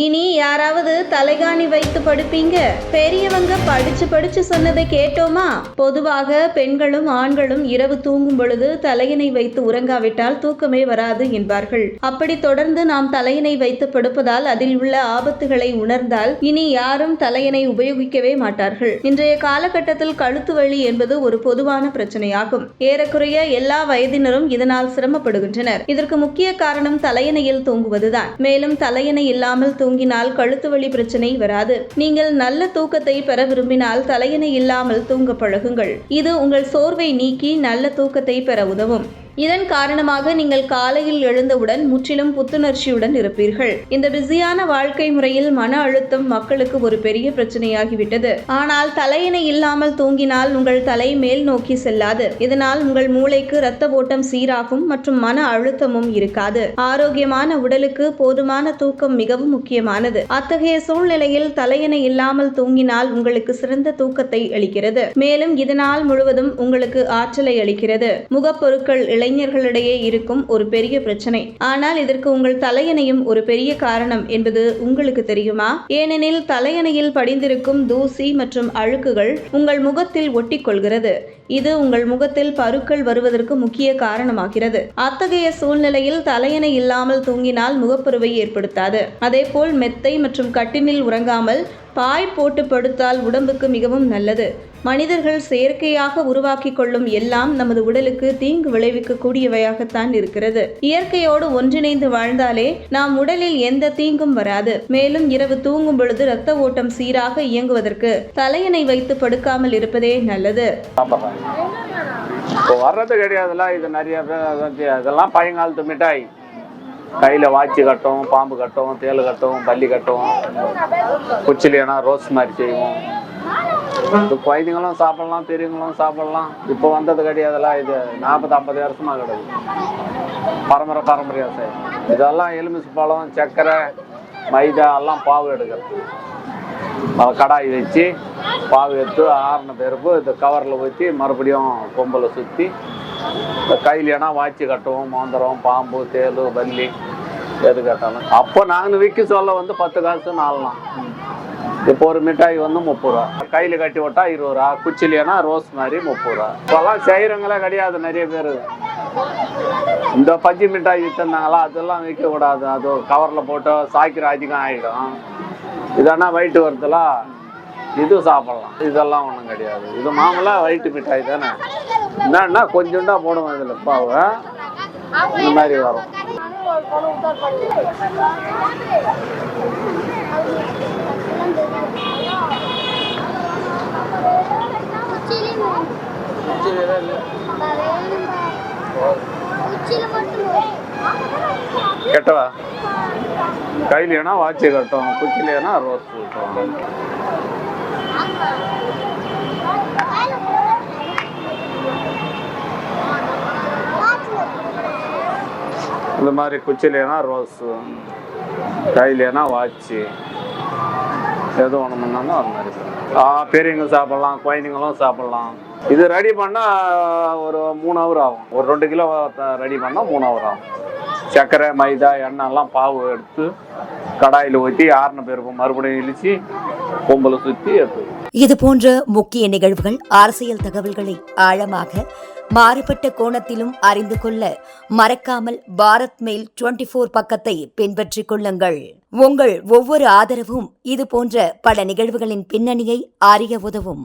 இனி யாராவது தலைகாணி வைத்து படுப்பீங்க? பெரியவங்க படிச்சு படிச்சு சொன்னதை கேட்டோமா? பொதுவாக பெண்களும் ஆண்களும் இரவு தூங்கும் பொழுது தலையினை வைத்து உறங்காவிட்டால் தூக்கமே வராது என்பார்கள். அப்படி தொடர்ந்து நாம் தலையினை வைத்து படுப்பதால் அதில் உள்ள ஆபத்துகளை உணர்ந்தால் இனி யாரும் தலையினை உபயோகிக்கவே மாட்டார்கள். இன்றைய காலகட்டத்தில் கழுத்து வலி என்பது ஒரு பொதுவான பிரச்சனையாகும். ஏறக்குறைய எல்லா வயதினரும் இதனால் சிரமப்படுகின்றனர். இதற்கு முக்கிய காரணம் தலையணையில் தூங்குவதுதான். மேலும் தலையணை இல்லாமல் தூங்கினால் கழுத்து வலி பிரச்சனை வராது. நீங்கள் நல்ல தூக்கத்தை பெற விரும்பினால் தலையணை இல்லாமல் தூங்க பழகுங்கள். இது உங்கள் சோர்வை நீக்கி நல்ல தூக்கத்தை பெற உதவும். இதன் காரணமாக நீங்கள் காலையில் எழுந்தவுடன் முற்றிலும் புத்துணர்ச்சியுடன் இருப்பீர்கள். இந்த பிஸியான வாழ்க்கை முறையில் மன அழுத்தம் மக்களுக்கு ஒரு பெரிய பிரச்சனையாகிவிட்டது. ஆனால் தலையினை இல்லாமல் தூங்கினால் உங்கள் தலை மேல் நோக்கி செல்லாது. இதனால் உங்கள் மூளைக்கு இரத்த ஓட்டம் சீராகும் மற்றும் மன அழுத்தமும் இருக்காது. ஆரோக்கியமான உடலுக்கு போதுமான தூக்கம் மிகவும் முக்கியமானது. அத்தகைய சூழ்நிலையில் தலையணை இல்லாமல் தூங்கினால் உங்களுக்கு சிறந்த தூக்கத்தை அளிக்கிறது. மேலும் இதனால் முழுவதும் உங்களுக்கு ஆற்றலை அளிக்கிறது. முகப்பொருட்கள் இளைஞர்களிடையே இருக்கும் ஒரு பெரிய பிரச்சனை. ஆனால் இதற்கு உங்கள் தலையணையும் ஒரு பெரிய காரணம் என்பது உங்களுக்கு தெரியுமா? ஏனெனில் தலையணையில் படிந்திருக்கும் தூசி மற்றும் அழுக்குகள் உங்கள் முகத்தில் ஒட்டிக்கொள்கிறது. இது உங்கள் முகத்தில் பருக்கள் வருவதற்கு முக்கிய காரணமாகிறது. அத்தகைய சூழ்நிலையில் தலையணை இல்லாமல் தூங்கினால் முகப்பருவை ஏற்படுத்தாது. அதேபோல் மெத்தை மற்றும் கட்டினில் உறங்காமல் பாய் போட்டு படுத்தால் உடம்புக்கு மிகவும் நல்லது. மனிதர்கள் செயற்கையாக உருவாக்கி கொள்ளும் எல்லாம் நமது உடலுக்கு தீங்கு விளைவிக்க கூடியவையாகத்தான் இருக்கிறது. இயற்கையோடு ஒன்றிணைந்து வாழ்ந்தாலே நாம் உடலில் எந்த தீங்கும் வராது. மேலும் இரவு தூங்கும் பொழுது ரத்த ஓட்டம் சீராக இயங்குவதற்கு தலையணை வைத்து படுக்காமல் இருப்பதே நல்லது. இப்போ வர்றது கிடையாதுல இது நிறைய பேர் அதெல்லாம் பழங்காலத்து மிட்டாய் கையில் வாட்சி கட்டும் பாம்பு கட்டும் தேல் கட்டும் பல்லி கட்டும். குச்சிலியனா ரோஸ் மாதிரி செய்வோம். குழந்தைங்களும் சாப்பிடலாம் பெரியவங்களும் சாப்பிடலாம். இப்போ வந்தது கிடையாதுல்ல இது நாற்பது ஐம்பது வருஷமா கிடையாது பரம்பரை பரம்பரையா செய்யும் இதெல்லாம் எலுமிச்சை பழம் சர்க்கரை மைதா எல்லாம் பாவு எடுக்கிறது. அதை கடாய் வச்சு பாவு எடுத்து ஆறின பிறப்பு இந்த கவரில் ஊற்றி மறுபடியும் கொம்பில் சுற்றி இந்த கையிலனா வாட்சி கட்டுவோம் மோந்திரம் பாம்பு தேல் பல்லி எது கட்டணும் அப்போ நாங்கள் விற்க சொல்ல வந்து பத்து காசு நாலாம் இப்போ ஒரு மிட்டாய் வந்து முப்பது ரூபா. கையில் கட்டி விட்டா இருபது ரூபா. குச்சிலியனா ரோஸ் மாதிரி முப்பது ரூபா. இப்போல்லாம் செய்கிறவங்களே கிடையாது நிறைய பேர். இந்த பஜ்ஜி மிட்டாய் விற்றுருந்தாங்களா அதெல்லாம் விற்கக்கூடாது அது கவரில் போட்டு சாய்க்கிற அதிகம் ஆகிடும் இதனா வயிற்று வருதுல இது சாப்பிடலாம். இதெல்லாம் ஒன்றும் கிடையாது. இது மாமூலாக வயிற்று மிட்டாய் தானே? என்னன்னா கொஞ்சோண்டா போடுவோம் இதில் பாவம் இந்த மாதிரி வரும். கெட்டவா? கையிலேனா வாட்சி கட்டும் குச்சிலேனா ரோஸ் கட்டும். இந்த மாதிரி குச்சிலேனா ரோஸு கையிலேனா வாட்சு எது ஒன்று பண்ணாலும் அது மாதிரி ஆ பெரியவங்க சாப்பிட்லாம் குழந்தைங்களும் சாப்பிட்லாம். இது ரெடி பண்ணால் ஒரு மூணு ஹவர் ஆகும். ஒரு ரெண்டு கிலோ ரெடி பண்ணால் மூணு ஹவர் ஆகும். சர்க்கரை மைதா எண்ணெய் எல்லாம் பாவு எடுத்து கடாயில் ஊற்றி ஆறின பிறகு மறுபடியும் இழிச்சு பொம்பளை சுற்றி எடுத்து இது போன்ற முக்கிய நிகழ்வுகள் அரசியல் தகவல்களை ஆழமாக மாறுபட்ட கோணத்திலும் அறிந்து கொள்ள மறக்காமல் பாரத் மெயில் 24 ஃபோர் பக்கத்தை பின்பற்றிக் கொள்ளுங்கள். உங்கள் ஒவ்வொரு ஆதரவும் இது போன்ற பல நிகழ்வுகளின் பின்னணியை அறிய உதவும்.